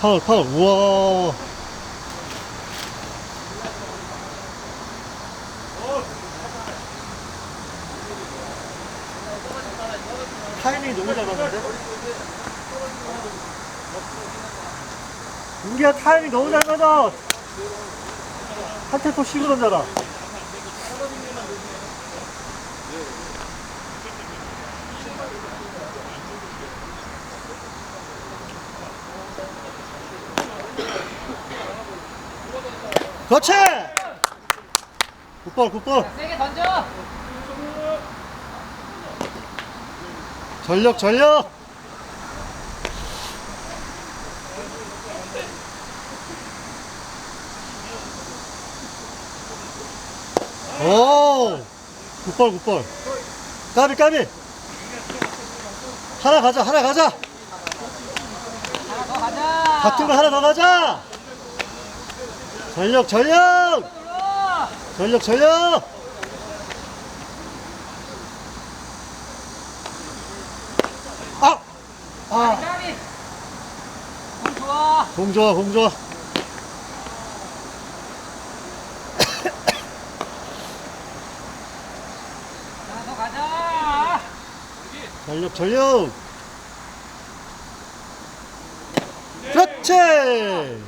파울 파울. 우와. 타이밍이 너무 잘 맞는데? 우리야 타이밍 너무 잘 맞아. 한 템포 쉬고 던져라 그렇지! 굿볼 굿볼. 세게 던져. 전력 전력! 오 굿볼 굿볼. 까비 까비! 하나 가자 하나 가자! 하나 더 가자. 같은 거 하나 더 가자 전력 전력. 전력 전력 아! 아 좋아. 공 좋아 공 좋아 가자. 전력 전력 그렇지